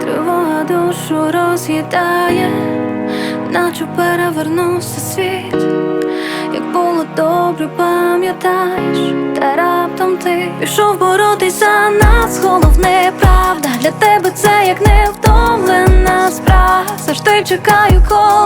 Тривога душу роз'їдає, наче перевернувся світ, як було добре, пам'ятаєш, та раптом ти пішов боротись за нас, головне правда. Для тебе це як невтомлена справа. Завжди чекаю, коли